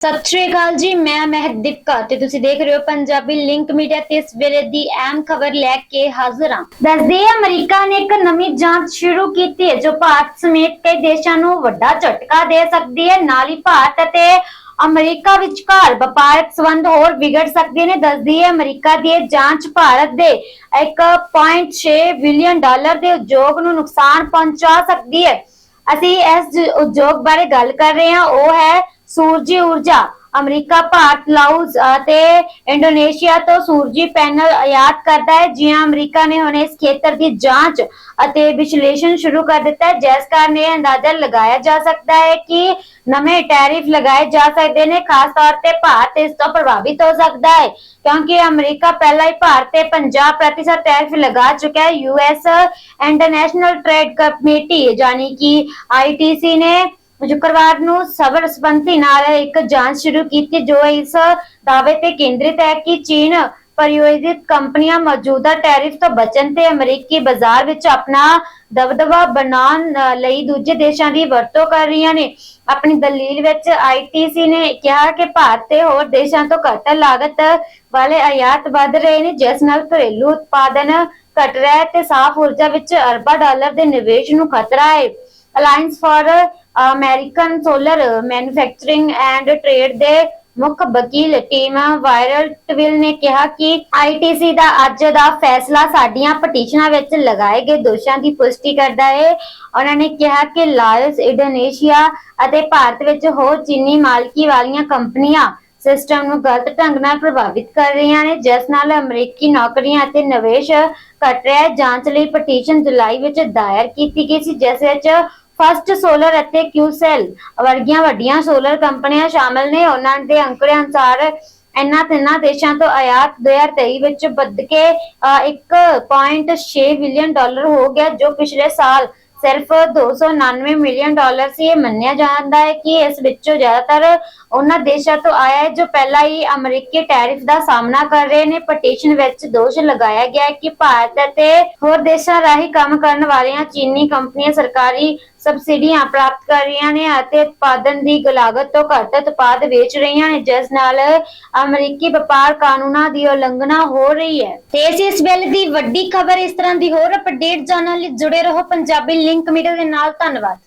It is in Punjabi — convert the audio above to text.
ਸਤਿ ਸ਼੍ਰੀ ਅਕਾਲ ਜੀ, ਮੈਂ ਮਹਿਦੀਪ ਕੌਰ ਤੇ ਤੁਸੀਂ ਦੇਖ ਰਹੇ ਹੋ ਪੰਜਾਬੀ ਲਿੰਕ ਮੀਡੀਆ ਤੇ ਇਸ ਵੇਲੇ ਦੀ ਅਹਿਮ ਖਬਰ ਲੈ ਕੇ ਹਾਜ਼ਰ ਹਾਂ। ਦੱਸਦੇ ਅਮਰੀਕਾ ਨੇ ਇੱਕ ਨਵੀਂ ਜਾਂਚ ਸ਼ੁਰੂ ਕੀਤੀ ਹੈ, ਜੋ ਭਾਰਤ ਸਮੇਤ ਕਈ ਦੇਸ਼ਾਂ ਨੂੰ ਵੱਡਾ ਝਟਕਾ ਦੇ ਸਕਦੀ ਹੈ। ਨਾਲ ਹੀ ਭਾਰਤ ਅਤੇ ਅਮਰੀਕਾ ਵਿਚਕਾਰ ਵਪਾਰਕ ਸੰਬੰਧ ਹੋਰ ਵਿਗੜ ਸਕਦੇ ਨੇ। ਦੱਸਦੀ ਹੈ, ਅਮਰੀਕਾ ਦੀ ਇਹ ਜਾਂਚ ਭਾਰਤ ਦੇ 1.6 ਬਿਲੀਅਨ ਡਾਲਰ ਦੇ ਉਦਯੋਗ ਨੂੰ ਨੁਕਸਾਨ ਪਹੁੰਚਾ ਸਕਦੀ ਹੈ। ਅਸੀਂ ਇਸ ਉਦਯੋਗ ਬਾਰੇ ਗੱਲ ਕਰ ਰਹੇ ਹਾਂ। ਉਹ ਹੈ ਸੂਰਜੀ ਊਰਜਾ। ਅਮਰੀਕਾ, ਭਾਰਤ, ਲਾਓਸ ਅਤੇ ਇੰਡੋਨੇਸ਼ੀਆ ਤੋਂ ਸੂਰਜੀ ਪੈਨਲ ਆਯਾਤ ਕਰਦਾ ਹੈ ਜਿਵੇਂ ਅਮਰੀਕਾ ਨੇ ਹੁਣ ਇਸ ਖੇਤਰ ਦੀ ਜਾਂਚ ਅਤੇ ਵਿਸ਼ਲੇਸ਼ਣ ਸ਼ੁਰੂ ਕਰ ਦਿੱਤਾ ਹੈ, ਜਿਸ ਕਾਰਨ ਅੰਦਾਜ਼ਾ ਲਗਾਇਆ ਜਾ ਸਕਦਾ ਹੈ ਕਿ ਨਵੇਂ ਟੈਰਿਫ ਲਗਾਏ ਜਾ ਸਕਦੇ ਨੇ, ਖਾਸ ਤੌਰ ਤੇ ਭਾਰਤ ਇਸ ਤੋਂ ਪ੍ਰਭਾਵਿਤ ਹੋ ਸਕਦਾ ਹੈ, ਕਿਉਂਕਿ ਅਮਰੀਕਾ ਪਹਿਲਾਂ ਹੀ ਭਾਰਤ ਤੇ 50% ਟੈਰਿਫ ਲਗਾ ਚੁੱਕਾ ਹੈ। ਯੂਐਸ ਇੰਟਰਨੈਸ਼ਨਲ ਟ੍ਰੇਡ ਕਮੇਟੀ ਯਾਨੀ ਕਿ ਆਈਟੀਸੀ ਨੇ ਸ਼ੁੱਕਰਵਾਰ ਨੂੰ ਸਬਰ ਸੰਬੰਧੀ ਨਾਲ ਇੱਕ ਜਾਂਚ ਸ਼ੁਰੂ ਕੀਤੀ ਜੋ ਇਸ ਦਾਅਵੇ ਤੇ ਕੇਂਦਰਿਤ ਹੈ ਕਿ ਚੀਨ ਪਰਿਯੋਜਿਤ ਕੰਪਨੀਆਂ ਮੌਜੂਦਾ ਟੈਰਿਫ ਤੋਂ ਬਚਣ ਤੇ ਅਮਰੀਕੀ ਬਾਜ਼ਾਰ ਵਿੱਚ ਆਪਣਾ ਦਬਦਬਾ ਬਣਾਉਣ ਲਈ ਦੂਜੇ ਦੇਸ਼ਾਂ ਦੀ ਵਰਤੋਂ ਕਰ ਰਹੀਆਂ ਨੇ ਆਪਣੀ ਦਲੀਲ ਵਿੱਚ ਆਈਟੀਸੀ ਨੇ ਕਿਹਾ ਕਿ ਭਾਰਤ ਤੇ ਹੋਰ ਦੇਸ਼ਾਂ ਤੋਂ ਘੱਟ ਲਾਗਤ ਵਾਲੇ ਆਯਾਤ ਵੱਧ ਰਹੇ ਨੇ ਜਿਸ ਨਾਲ ਘਰੇਲੂ ਉਤਪਾਦਨ ਘਟ ਰਿਹਾ ਹੈ ਤੇ ਸਾਫ਼ ਊਰਜਾ ਵਿੱਚ ਅਰਬਾਂ ਡਾਲਰ ਦੇ ਨਿਵੇਸ਼ ਨੂੰ ਖਤਰਾ ਹੈ alliance for American solar manufacturing and trade ਦੇ ਮੁੱਖ ਵਕੀਲ ਟੀਮ ਵਾਇਰਲ ਟਵਿਲ ਨੇ ਕਿਹਾ ਕਿ ਆਈਟੀਸੀ ਦਾ ਅੱਜ ਦਾ ਫੈਸਲਾ ਸਾਡੀਆਂ ਪਟੀਸ਼ਨਾਂ ਵਿੱਚ ਲਗਾਏ ਗਏ ਦੋਸ਼ਾਂ ਦੀ ਪੁਸ਼ਟੀ ਕਰਦਾ ਹੈ ਉਹਨਾਂ ਨੇ ਕਿਹਾ ਕਿ ਲਾਇਸ ਇੰਡੋਨੇਸ਼ੀਆ ਅਤੇ ਭਾਰਤ ਵਿੱਚ ਹੋਰ ਚੀਨੀ ਮਾਲਕੀ ਵਾਲੀਆਂ ਕੰਪਨੀਆਂ ਸਿਸਟਮ ਨੂੰ ਗਲਤ ਢੰਗ ਨਾਲ ਪ੍ਰਭਾਵਿਤ ਕਰ ਰਹੀਆਂ ਨੇ ਜਿਸ ਨਾਲ ਅਮਰੀਕੀ ਨੌਕਰੀਆਂ ਅਤੇ ਨਿਵੇਸ਼ ਘਟ ਰਿਹਾ ਹੈ। ਜਾਂਚ ਲਈ ਪਟੀਸ਼ਨ ਜੁਲਾਈ ਵਿੱਚ ਦਾਇਰ ਕੀਤੀ ਗਈ ਸੀ ਜਿਸ ਵਿੱਚ ਫਸਟ ਸੋਲਰ ਅਤੇ ਕਿਊਸੈਲ ਵਰਗੀਆਂ ਵੱਡੀਆਂ ਸੋਲਰ ਕੰਪਨੀਆਂ ਸ਼ਾਮਲ ਨੇ। ਉਹਨਾਂ ਦੇ ਅੰਕੜੇ ਅਨੁਸਾਰ ਇਹਨਾਂ ਤਿੰਨਾਂ ਦੇਸ਼ਾਂ ਤੋਂ ਆਯਾਤ 2023 ਵਿੱਚ ਵੱਧ ਕੇ ਅ, 1.6 ਬਿਲੀਅਨ ਡਾਲਰ ਹੋ ਗਿਆ ਜੋ ਪਿਛਲੇ ਸਾਲ ਸਿਰਫ 299 ਮਿਲੀਅਨ ਡਾਲਰ ਸੀ ਇਹ ਮੰਨਿਆ ਜਾਂਦਾ ਹੈ ਕਿ ਇਸ ਵਿੱਚੋਂ ਜ਼ਿਆਦਾਤਰ ਉਹਨਾਂ ਦੇਸ਼ਾਂ ਤੋਂ ਆਇਆ ਹੈ ਜੋ ਪਹਿਲਾਂ ਹੀ ਅਮਰੀਕੀ ਟੈਰਿਫ ਦਾ ਸਾਹਮਣਾ ਕਰ ਰਹੇ ਨੇ। ਪਟੀਸ਼ਨ ਵਿੱਚ ਦੋਸ਼ ਲਗਾਇਆ ਗਿਆ ਹੈ ਕਿ ਭਾਰਤ ਅਤੇ ਹੋਰ ਦੇਸ਼ਾਂ ਰਾਹੀਂ ਕੰਮ ਕਰਨ ਵਾਲੀਆਂ ਚੀਨੀ ਕੰਪਨੀਆਂ ਸਰਕਾਰੀ ਸਬਸਿਡੀਆਂ ਪ੍ਰਾਪਤ ਕਰ ਰਹੀਆਂ ਨੇ ਅਤੇ ਉਤਪਾਦਨ ਦੀ ਲਾਗਤ ਤੋਂ ਘੱਟ ਉਤਪਾਦ ਵੇਚ ਰਹੀਆਂ ਨੇ, ਜਿਸ ਨਾਲ ਅਮਰੀਕੀ ਵਪਾਰ ਕਾਨੂੰਨਾਂ ਦੀ ਉਲੰਘਣਾ ਹੋ ਰਹੀ ਹੈ। ਤੇ ਇਸ ਇਸ ਵੇਲੇ ਦੀ ਵੱਡੀ ਖਬਰ ਇਸ ਤਰ੍ਹਾਂ ਦੀ ਹੋਰ ਅਪਡੇਟ ਜਾਣਨ ਲਈ ਜੁੜੇ ਰਹੋ। ਪੰਜਾਬੀ ਲਿੰਕ ਮੀਡੀਆ ਦੇ ਨਾਲ, ਧੰਨਵਾਦ।